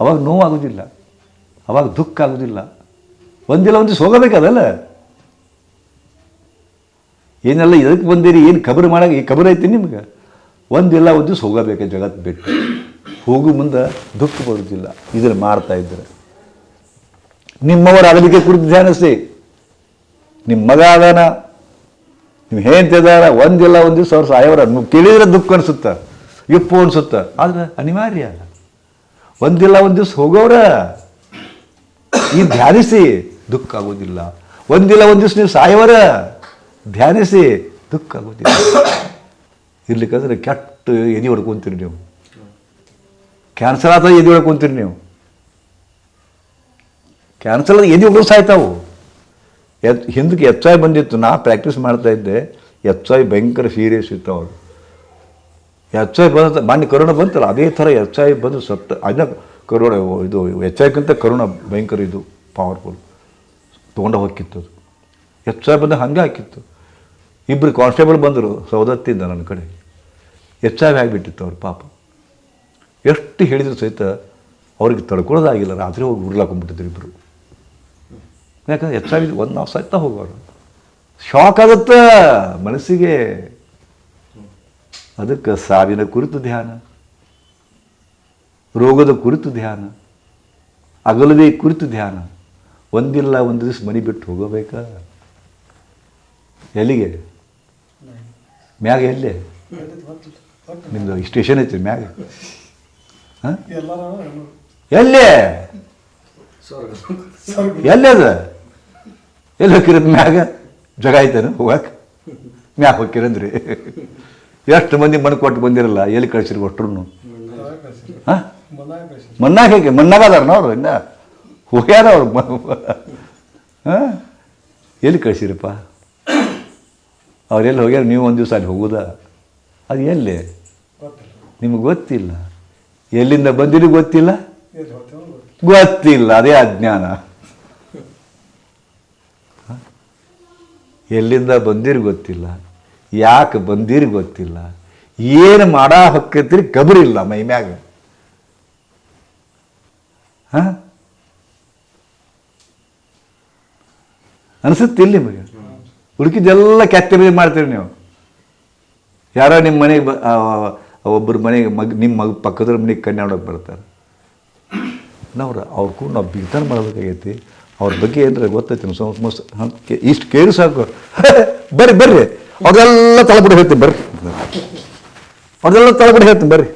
ಅವಾಗ ನೋವಾಗೋದಿಲ್ಲ. ಅವಾಗ ದುಃಖ ಆಗೋದಿಲ್ಲ. ಒಂದಿಲ್ಲ ಒಂದು ದಿವಸ ಹೋಗಬೇಕದಲ್ಲ? ಏನೆಲ್ಲ ಇದಕ್ಕೆ ಬಂದಿರಿ? ಏನು ಕಬರ್ ಮಾಡಕ್ಕೆ ಈ ಕಬರ್ ಐತಿ ನಿಮ್ಗೆ? ಒಂದಿಲ್ಲ ಒಂದು ದಿವಸ ಹೋಗಬೇಕು ಜಗತ್ತು ಬಿಟ್ಟು. ಹೋಗು ಮುಂದೆ ದುಃಖ ಬರುವುದಿಲ್ಲ. ಇದನ್ನು ಮಾಡ್ತಾ ಇದ್ದಾರೆ. ನಿಮ್ಮವರ ಅಗಲಿಕೆ ಕುರಿತು ಧ್ಯಾನಿಸಿ. ನಿಮ್ಮ ಮಗ ಅದಾನ ನೀವು ಹೆಂಡತಿ ಅದಾನ ಒಂದಿಲ್ಲ, ಒಂದು ದಿವಸ ಅವ್ರು ಸಾಯವರ ಕೇಳಿದ್ರೆ ದುಃಖ ಅನಿಸುತ್ತೆ. ಇಪ್ಪು ಅನಿಸುತ್ತೆ. ಆದ್ರೆ ಅನಿವಾರ್ಯ ಅಲ್ಲ. ಒಂದಿಲ್ಲ, ಒಂದು ದಿವಸ ಹೋಗೋರ ಈ ಧ್ಯಾನಿಸಿ ದುಃಖ ಆಗೋದಿಲ್ಲ ಒಂದಿಲ್ಲ, ಒಂದು ದಿವಸ ನೀವು ಸಾಯವರ ಧ್ಯಾನಿಸಿ ದುಃಖ ಆಗೋದಿಲ್ಲ ಇರ್ಲಿಕ್ಕಂದ್ರೆ ಕೆಟ್ಟ ಎದೆ ಹೊಡ್ಕೊಂತೀರಿ ನೀವು. ಕ್ಯಾನ್ಸರ್ ಆದ ಎದೆ ಹೊಡ್ಕೊಂತೀರಿ ನೀವು. ಕ್ಯಾನ್ಸರ್ ಆದ ಎದೆ ಹೊಡ್ಕೊಂಡು ಸಾಯ್ತಾವು. ಎತ್ ಹಿಂದಕ್ಕೆ ಎಚ್ ಐ ಬಂದಿತ್ತು. ನಾ ಪ್ರಾಕ್ಟೀಸ್ ಮಾಡ್ತಾ ಇದ್ದೆ. ಎಚ್ ಐ ಭಯಂಕರ ಸೀರಿಯಸ್ ಇತ್ತು ಅವರು ಎಚ್ ಐ ಬಂದ, ಮಾನ್ಯ ಕರೋಣ ಬಂತಲ್ಲ, ಅದೇ ಥರ ಎಚ್ ಐ ಬಂದು ಸತ್ತ ಅದನ್ನ ಕರೋನಾ ಇದು ಎಚ್ ಐಕ್ಕಿಂತ ಕರುಣ ಭಯಂಕರ ಇದು ಪವರ್ಫುಲ್ ತೊಗೊಂಡು ಹೋಗಿತ್ತು ಅದು. ಎಚ್ ಐ ಬಂದ ಹಂಗೆ ಹಾಕಿತ್ತು. ಇಬ್ಬರು ಕಾನ್ಸ್ಟೇಬಲ್ ಬಂದರು ಸೌದತ್ತಿಂದ ನನ್ನ ಕಡೆ. ಎಚ್ ಐ ಆಗಿಬಿಟ್ಟಿತ್ತು ಅವ್ರ ಪಾಪ. ಎಷ್ಟು ಹೇಳಿದ್ರು ಸಹಿತ ಅವ್ರಿಗೆ ತಡ್ಕೊಳ್ಳೋದಾಗಿಲ್ಲ. ರಾತ್ರಿ ಹೋಗಿ ಉರ್ಲಾಕೊಂಡ್ಬಿಟ್ಟಿದ್ರು ಇಬ್ಬರು ಯಾಕಂದ್ರೆ ಹೆಚ್ಚಾಗಿ ಒಂದು ನಾವು ಸತ್ತ ಹೋಗೋರು. ಶಾಕ್ ಆಗುತ್ತೆ? ಮನಸ್ಸಿಗೆ. ಅದಕ್ಕೆ ಸಾವಿನ ಕುರಿತು ಧ್ಯಾನ. ರೋಗದ ಕುರಿತು ಧ್ಯಾನ. ಅಗಲದೇ ಕುರಿತು ಧ್ಯಾನ. ಒಂದಿಲ್ಲ ಒಂದು ದಿವಸ ಮನೆ ಬಿಟ್ಟು ಹೋಗಬೇಕಾ? ಎಲ್ಲಿಗೆ? ಮ್ಯಾಗ ಎಲ್ಲೇ? ನಿಮ್ಮದು ಸ್ಟೇಷನ್ ಐತಿ ಮ್ಯಾಗ? ಎಲ್ಲೇ? ಸ್ವರ್ಗ. ಎಲ್ಲಿ ಅದ? ಎಲ್ಲಿ ಹೋಗಿರ ಮ್ಯಾಗ? ಜಗ ಐತೇನು ಹೋಗಕ್ಕೆ? ಮ್ಯಾಗ ಹೋಗಿರಂದ್ರಿ ಎಷ್ಟು ಮಂದಿ ಮಣ್ಣು ಕೊಟ್ಟು ಬಂದಿರಲ್ಲ ಎಲ್ಲಿ ಕಳಿಸಿರಿ ಒಟ್ಟರು ಹಾಂ? ಮಣ್ಣಾಗ ಹೇಗೆ? ಮಣ್ಣಾಗದಾರ ಅದಾರ ಅವ್ರು ಇನ್ನ? ಹೋಗ್ಯಾರ ಅವ್ರು. ಹಾಂ? ಎಲ್ಲಿ ಕಳಿಸಿರಪ್ಪ? ಅವ್ರೆಲ್ಲಿ ಹೋಗ್ಯಾರ? ನೀವು ಒಂದು ದಿವಸ ಅಲ್ಲಿ ಹೋಗೋದಾ? ಅದು ಎಲ್ಲಿ? ನಿಮಗೆ ಗೊತ್ತಿಲ್ಲ. ಎಲ್ಲಿಂದ ಬಂದಿರಿ ಗೊತ್ತಿಲ್ಲ? ಗೊತ್ತಿಲ್ಲ. ಅದೇ ಅಜ್ಞಾನ? ಎಲ್ಲಿಂದ ಬಂದಿರಿ ಗೊತ್ತಿಲ್ಲ ಯಾಕೆ ಬಂದಿರಿ ಗೊತ್ತಿಲ್ಲ ಏನು ಮಾಡಾ ಹೊಕ್ಕೈತ್ರಿ ಇಲ್ಲ ಮೈ ಮ್ಯಾಗ. ಹಾಂ? ಅನಿಸುತ್ತಿಲ್ಲ ನಿಮಗೆ? ಹುಡುಕಿದ್ದೆಲ್ಲ ಕ್ಯಾಕ್ಟರಿ ಮಾಡ್ತೀರಿ ನೀವು. ಯಾರೋ ನಿಮ್ಮ ಮನೆಗೆ ಬ ಒಬ್ಬರ ಮನೆಗೆ ಮಗ ನಿಮ್ಮ ಮಗ ಪಕ್ಕದ ಮನೆಗೆ ಕನ್ಯಾಡೋಕೆ ಬರ್ತಾರೆ. ನಾವು ಕೂಡ ನಾವು ಬಿಗ್ತಾನ ಮಾಡಬೇಕಾಗೈತಿ. ಅವ್ರ ಬಗ್ಗೆ ಏನಾರ ಗೊತ್ತೈತಿ ಹಂ, ಇಷ್ಟು ಕೇಳಿ ಸಾಕು. (laughs) ಬರ್ರಿ ಬರ್ರಿ. ಅವ್ರದೆಲ್ಲ ತಳಪಡಿ ಹೇಳ್ತೀನಿ ಬರ್ರಿ. ಅವ್ರದೆಲ್ಲ ತಳಪಡಿ ಹೇಳ್ತೀನಿ ಬರ್ರಿ.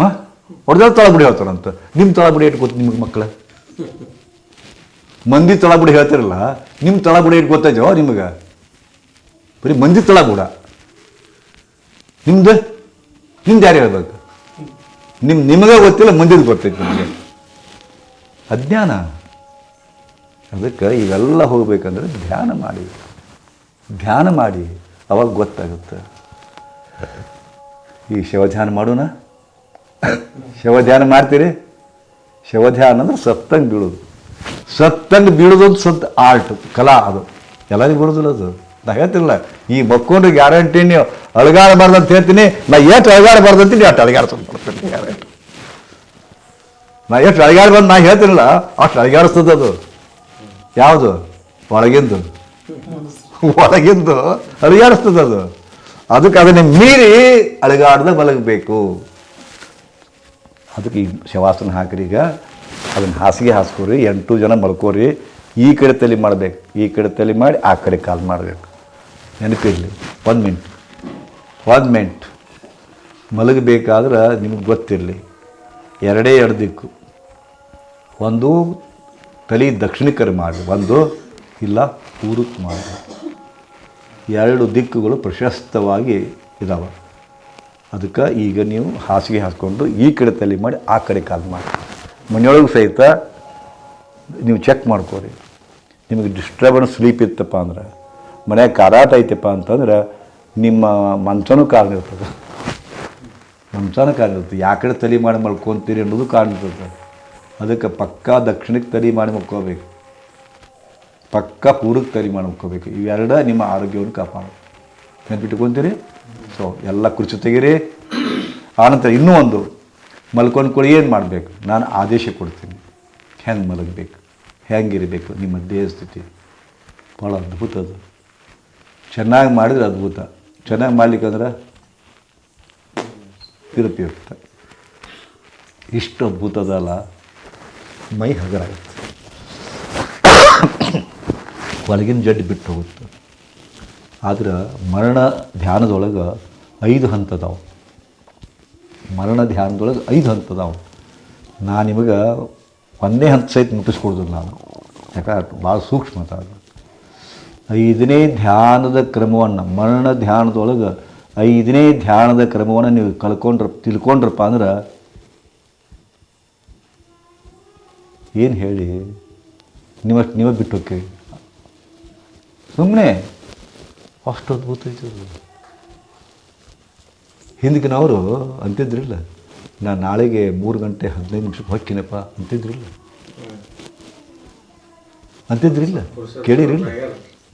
ಹಾಂ? ಅವ್ರದೆಲ್ಲ ತಳಬಿಡಿ ಹೇಳ್ತಾರಂತ ನಿಮ್ಮ ತಳಬಿಡಿ ಇಟ್ಟು ಗೊತ್ತು ನಿಮಗೆ ಮಕ್ಕಳ ಮಂದಿ ತಳಬಿಡಿ ಹೇಳ್ತಿರಲ್ಲ ನಿಮ್ಮ ತಳಬಿಡಿ ಇಟ್ಟು ಗೊತ್ತೈತೋ ನಿಮಗೆ? ಬರೀ ಮಂದಿ ತಳಬುಡ ನಿಮ್ದು? ನಿಮ್ದು ಯಾರು ಹೇಳ್ಬೇಕು? ನಿಮ್, ನಿಮಗೆ ಗೊತ್ತಿಲ್ಲ, ಮುಂದಿದ್ದು ಗೊತ್ತೈತೆ ನಿಮಗೆ. ಅಜ್ಞಾನ. ಅದಕ್ಕೆ ಇವೆಲ್ಲ ಹೋಗ್ಬೇಕಂದ್ರೆ ಧ್ಯಾನ ಮಾಡಿ. ಧ್ಯಾನ ಮಾಡಿ, ಅವಾಗ ಗೊತ್ತಾಗುತ್ತೆ. ಈ ಶವಧ್ಯಾನ ಮಾಡೋಣ? ಶವಧ್ಯಾನ ಮಾಡ್ತೀರಿ? ಶವಧ್ಯಾನ ಅಂದ್ರೆ ಸತ್ತಂಗೆ ಬೀಳೋದು. ಸತ್ತಂಗೆ ಬೀಳೋದು ಸತ್ ಆರ್ಟ್, ಕಲಾ ಅದು. ಎಲ್ಲರಿಗೂ ಬರೋದಿಲ್ಲ ಅದು. ನಾ ಹೇಳ್ತಿಲ್ಲ ಈ ಮಕ್ಕೊಂಡ್ರೆ ಗ್ಯಾರಂಟಿ ನೀವು ಅಳಗಾಡಬಾರ್ದು ಅಂತ ಹೇಳ್ತೀನಿ, ನಾ ಎಷ್ಟು ಅಳಗಾಡಬಾರ್ದು ಅಂತೀನಿ ಅಷ್ಟು ಅಳಗಾಡ್ಸೋದು ಮಾಡ್ತೀನಿ ಗ್ಯಾರಂಟಿ ನಾ ಎಷ್ಟು ಅಳಗಾಡ್ಬಾರ್ದು ನಾ ಹೇಳ್ತೀನಿಲ್ಲ, ಅಷ್ಟು ಅಳಗಾಡಿಸ್ತದ ಅದು. ಯಾವುದು? ಒಳಗಿಂದು. ಒಳಗಿಂದು ಅಳಗಾಡಿಸ್ತದದು ಅದಕ್ಕೆ ಅದನ್ನ ಮೀರಿ ಅಳಗಾಡ್ದ ಮಲಗಬೇಕು. ಅದಕ್ಕೆ ಈ ಶವಾಸನ ಹಾಕ್ರಿ ಈಗ. ಅದನ್ನು ಹಾಸಿಗೆ ಹಾಸ್ಕೋರಿ, ಎಂಟು ಜನ ಮಲ್ಕೋರಿ. ಈ ಕಡೆ ತಲೆ ಮಾಡಬೇಕು, ಈ ಕಡೆ ತಲೆ ಮಾಡಿ, ಆ ಕಡೆ ಕಾಲು ಮಾಡಬೇಕು. ನೆನಪಿರಲಿ. ಒಂದು ಮಿಂಟ್ ಒಂದು ಮಿಂಟ್ ಮಲಗಬೇಕಾದ್ರೆ ನಿಮಗೆ ಗೊತ್ತಿರಲಿ. ಎರಡೇ ಎರಡು ದಿಕ್ಕು. ಒಂದು ತಲೆ ದಕ್ಷಿಣಕ್ಕರ ಮಾಡಿ, ಒಂದು ಇಲ್ಲ ಪೂರ್ವಕ್ಕೆ ಮಾಡಿ. ಎರಡು ದಿಕ್ಕುಗಳು ಪ್ರಶಸ್ತವಾಗಿ ಇದಾವೆ. ಅದಕ್ಕೆ ಈಗ ನೀವು ಹಾಸಿಗೆ ಹಾಕ್ಕೊಂಡು ಈ ಕಡೆ ತಲೆ ಮಾಡಿ ಆ ಕಡೆ ಕಾಲು ಮಾಡಿ. ಮನೆಯೊಳಗೆ ಸಹಿತ ನೀವು ಚೆಕ್ ಮಾಡ್ಕೋರಿ. ನಿಮಗೆ ಡಿಸ್ಟರ್ಬೆನ್ಸ್ ಸ್ಲೀಪ್ ಇತ್ತಪ್ಪ ಅಂದ್ರೆ ಮನ್ಯಾಗ ಕಾರಾಟ ಐತೆಪ್ಪ ಅಂತಂದ್ರೆ ನಿಮ್ಮ ಮಂಚನೂ ಕಾರಣ ಇರ್ತದೆ. ಮಂಚನ ಕಾರಣ ಇರ್ತದೆ. ಯಾಕಡೆ ತಲೆ ಮಾಡಿ ಮಲ್ಕೊತೀರಿ ಅನ್ನೋದು ಕಾರಣ ಇರ್ತದೆ. ಅದಕ್ಕೆ ಪಕ್ಕಾ ದಕ್ಷಿಣಕ್ಕೆ ತಲೆ ಮಾಡಿ ಮಲ್ಕೋಬೇಕು. ಪಕ್ಕ ಪೂರ್ವಕ್ಕೆ ತಲೆ ಮಾಡಿ ಮಲ್ಕೋಬೇಕು. ಇವೆರಡ ನಿಮ್ಮ ಆರೋಗ್ಯವನ್ನು ಕಾಪಾಡು. ನೆನ್ಪಿಟ್ಕೊತೀರಿ? ಸೊ ಎಲ್ಲ ಕುರ್ಚಿ ತೆಗೀರಿ. ಆನಂತರ ಇನ್ನೂ ಒಂದು, ಮಲ್ಕೊಂಡು ಕೂಡ ಏನು ಮಾಡಬೇಕು? ನಾನು ಆದೇಶ ಕೊಡ್ತೀನಿ. ಹೆಂಗೆ ಮಲಗಬೇಕು? ಹೆಂಗಿರಬೇಕು? ನಿಮ್ಮ ದೇಹ ಸ್ಥಿತಿ. ಭಾಳ ಅದ್ಭುತ ಅದು. ಚೆನ್ನಾಗಿ ಮಾಡಿದ್ರೆ ಅದ್ಭುತ. ಚೆನ್ನಾಗಿ ಮಾಡ್ಲಿಕ್ಕಂದ್ರೆ ಇರುತ್ತೆ ಇಷ್ಟು ಅದ್ಭುತ ಅದಲ್ಲ ಮೈ ಹಗರಾಗುತ್ತೆ. ಒಳಗಿನ ಜಡ್ಡು ಬಿಟ್ಟು ಹೋಗುತ್ತೆ. ಆದ್ರೆ ಮರಣ ಧ್ಯಾನದೊಳಗೆ ಐದು ಹಂತದವು. ಮರಣ ಧ್ಯಾನದೊಳಗೆ ಐದು ಹಂತದವು. ನಾನು ನಿಮಗೆ ಒಂದೇ ಹಂತ ಸಹಿತ ಮುಟ್ಟಿಸ್ಕೊಡ್ದು ನಾನು. ಯಾಕಂದ್ರೆ ಭಾಳ ಸೂಕ್ಷ್ಮ ಅದು. ಐದನೇ ಧ್ಯಾನದ ಕ್ರಮವನ್ನು ಮರಣ ಧ್ಯಾನದೊಳಗೆ ಐದನೇ ಧ್ಯಾನದ ಕ್ರಮವನ್ನು ನೀವು ಕಳ್ಕೊಂಡ್ರ ತಿಳ್ಕೊಂಡ್ರಪ್ಪ ಅಂದ್ರೆ ಏನು ಹೇಳಿ? ನೀವಷ್ಟು ನೀವೇ ಬಿಟ್ಟು ಹೋಗಿ ಸುಮ್ಮನೆ ಅಷ್ಟು ಅದ್ಭುತ ಐತೆ ಅದು. ಹಿಂದಕ್ಕಿನವರು ಅಂತಿದ್ರಿಲ್ಲ ನಾನು ನಾಳೆಗೆ ಮೂರು ಗಂಟೆ ಹದಿನೈದು ನಿಮಿಷಕ್ಕೆ ಹೊಕ್ಕಿನಪ್ಪ ಅಂತಿದ್ರಿಲ್ಲ. ಅಂತಿದ್ರಿಲ್ಲ ಕೇಳಿರಿಲ್ಲ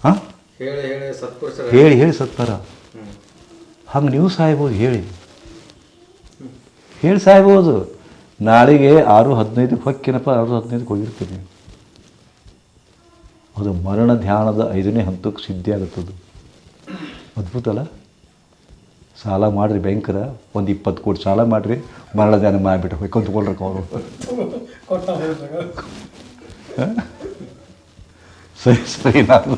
ಹಾಂ? ಹೇಳಿ ಹೇಳಿ ಸತ್ಪುರುಷರ. ಹೇಳಿ ಹೇಳಿ ಸತ್ತಾರ. ಹಂಗೆ ನೀವು ಸಾಯ್ಬೋದು ಹೇಳಿ. ಹೇಳಿ ಸಾಯ್ಬೋದು. ನಾಳೆಗೆ ಆರು ಹದಿನೈದಕ್ಕೆ ಹೊಕ್ಕಿನಪ್ಪ ಆರು ಹದಿನೈದಕ್ಕೆ ಹೋಗಿರ್ತೀನಿ. ಅದು ಮರಣ ಧ್ಯಾನದ ಐದನೇ ಹಂತಕ್ಕೆ ಸಿದ್ಧಿ ಆಗುತ್ತದು. ಅದ್ಭುತ ಅಲ್ಲ? ಸಾಲ ಮಾಡಿರಿ ಬ್ಯಾಂಕರ ಒಂದು ಇಪ್ಪತ್ತು ಕೋಟಿ ಸಾಲ ಮಾಡಿರಿ ಮರಣ ಧ್ಯಾನ ಮಾಡಿಬಿಟ್ಟು ಹೊಯ್ಕೊಂಡು ತಗೊಳ್ರಕ್ಕ ಅವರು. ಹೋದಾಗ ಸರಿ ಸರಿ ನಾನು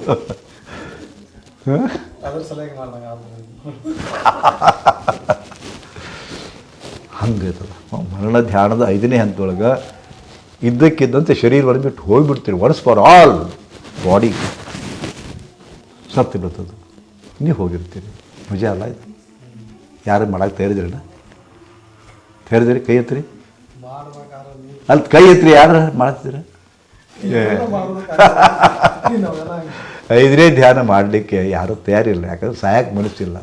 ಹಂಗೈತದ ಮರಣ ಧ್ಯಾನದ ಐದನೇ ಹಂತದೊಳಗೆ ಇದ್ದಕ್ಕಿದ್ದಂತೆ ಶರೀರವನ್ನು ಬಿಟ್ಟು ಹೋಗ್ಬಿಡ್ತೀರಿ. ಒನ್ಸ್ ಫಾರ್ ಆಲ್ ಬಾಡಿ ಸತ್ತು ಬಿಡ್ತದೆ. ನೀವು ಹೋಗಿರ್ತೀರಿ. ಮಜಾ ಅಲ್ಲ ಇದು? ಯಾರು ಮಾಡಕ್ಕೆ ತಯಾರಿದ್ರಲ್ಲ ತೇರಿದ್ರಿ ಕೈ ಎತ್ತಿರಿ? ಅಲ್ಲಿ ಕೈ ಎತ್ತಿರಿ ಯಾರು ಮಾಡ್ತೀರ (laughs) ಐದನೇ ಧ್ಯಾನ ಮಾಡಲಿಕ್ಕೆ ಯಾರೂ ತಯಾರಿಲ್ಲ ಯಾಕಂದ್ರೆ ಸಾಯಕ್ಕೆ ಮನಸ್ಸಿಲ್ಲ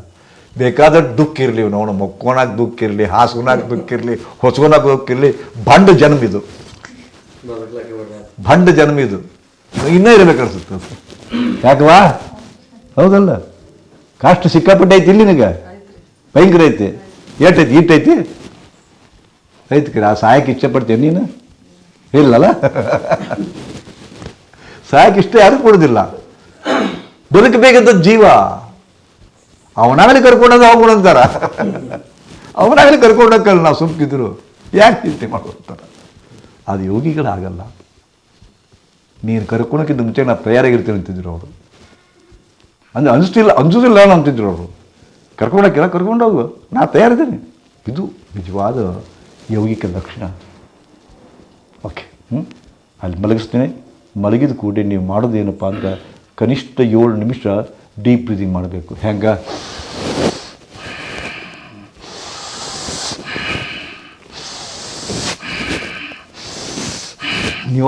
ಬೇಕಾದಷ್ಟು ದುಃಖ ಇರಲಿ ನೋಡು ಮಕ್ಕೋಣಕ್ಕೆ ದುಃಖ ಇರಲಿ ಹಾಸ್ಕೊನಾಗ ದುಃಖ ಇರಲಿ ಹೊಸ್ಕೊನಾಗ ದುಃಖ ಇರಲಿ ಬಂಡ ಜನ್ಮ ಇದು. ಭಂಡ ಜನ್ಮ ಇದು. ಇನ್ನೂ ಇರಬೇಕು ಅನ್ಸುತ್ತೆ ಅದು. ಯಾಕವಾ ಹೌದಲ್ಲ. ಕಾಷ್ಟು ಸಿಕ್ಕಾಪಟ್ಟೆ ಐತಿ ಇಲ್ಲಿ ನಿನಗೆ? ಭಯಂಕರ ಐತಿ. ಏಟೈತಿ ಇಟ್ಟೈತಿ ಐತಿ ಆ ಸಾಯಕ್ಕೆ ಇಚ್ಛೆ ಪಡ್ತೀನಿ ನೀನು? ಇಲ್ಲಲ್ಲ? ಸಾಕಿಷ್ಟೇ ಯಾರು ಕೊಡೋದಿಲ್ಲ. ಬದುಕಬೇಕಂತ ಜೀವ. ಅವನಾಗಲಿ ಕರ್ಕೊಂಡೋದು ಹೋಗೋಣ ಅಂತಾರ ಅವನಾಗಲಿ ಕರ್ಕೊಂಡೋಗಲ್ಲ ನಾವು ಸುಮ್ಕಿದ್ರು. ಯಾಕೆ ಚಿಂತೆ ಮಾಡ್ಕೊತಾರ ಅದು ಯೋಗಿಗಳಾಗಲ್ಲ. ನೀನು ಕರ್ಕೊಳಕ್ಕಿಂತ ಮುಂಚೆ ನಾನು ತಯಾರಾಗಿರ್ತೀನಿ ಅಂತಿದ್ರು ಅವರು. ಅಂದರೆ ಅನಿಸ್ತಿಲ್ಲ, ಅನಿಸೋದಿಲ್ಲ ಅಂತಿದ್ರು ಅವರು. ಕರ್ಕೊಂಡೋಗಿಲ್ಲ ಕರ್ಕೊಂಡೋಗು. ನಾ ತಯಾರಿದ್ದೀನಿ. ಇದು ನಿಜವಾದ ಯೋಗಿಕ ಲಕ್ಷಣ. ಓಕೆ ಹ್ಞೂ ಅಲ್ಲಿ ಮಲಗಿಸ್ತೀನಿ. ಮಲಗಿದ ಕೂಡಲೇ ನೀವು ಮಾಡೋದು ಏನಪ್ಪ ಅಂದ್ರೆ ಕನಿಷ್ಠ ಏಳು ನಿಮಿಷ ಡೀಪ್ ಬ್ರೀದಿಂಗ್ ಮಾಡಬೇಕು. ಹೆಂಗೆ?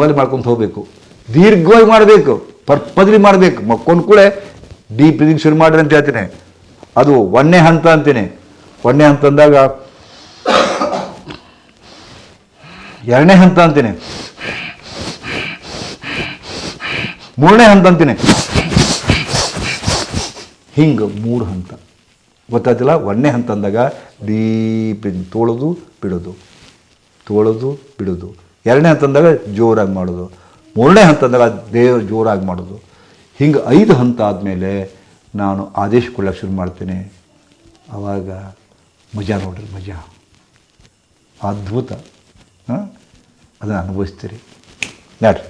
ಅಲ್ಲಿ ಮಾಡ್ಕೊಂತ ಹೋಗಬೇಕು. ದೀರ್ಘವಾಗಿ ಮಾಡಬೇಕು. ಪರ್ಪದ್ಲಿ ಮಾಡಬೇಕು. ಮಕ್ಕೊಂಡು ಕೂಡ ಡೀಪ್ ಬ್ರೀದಿಂಗ್ ಶುರು ಮಾಡ್ರಿ ಅಂತ ಹೇಳ್ತೀನಿ. ಅದು ಒಂದನೇ ಹಂತ ಅಂತೀನಿ. ಒಂದನೇ ಹಂತ ಅಂದಾಗ ಎರಡನೇ ಹಂತ ಅಂತೀನಿ. ಮೂರನೇ ಹಂತ ಅಂತೀನಿ. ಹಿಂಗೆ ಮೂರು ಹಂತ. ಗೊತ್ತಾಯ್ತಿಲ್ಲ? ಒಂದನೇ ಹಂತ ಅಂದಾಗ ಡೀಪ್ ತೋಳೋದು ಬಿಡೋದು. ತೋಳೋದು ಬಿಡೋದು. ಎರಡನೇ ಹಂತ ಅಂದಾಗ ಜೋರಾಗಿ ಮಾಡೋದು. ಮೂರನೇ ಹಂತ ಅಂದಾಗ ದೇವ್ ಜೋರಾಗಿ ಮಾಡೋದು. ಹಿಂಗೆ ಐದು ಹಂತ ಆದಮೇಲೆ ನಾನು ಆದೇಶ ಕೊಡೋಕ್ಕೆ ಶುರು ಮಾಡ್ತೀನಿ. ಆವಾಗ ಮಜಾ ನೋಡ್ರಿ ಮಜಾ. ಅದ್ಭುತ. ಅದನ್ನು ಅನುಭವಿಸ್ತೀರಿ. ನೋಡಿರಿ.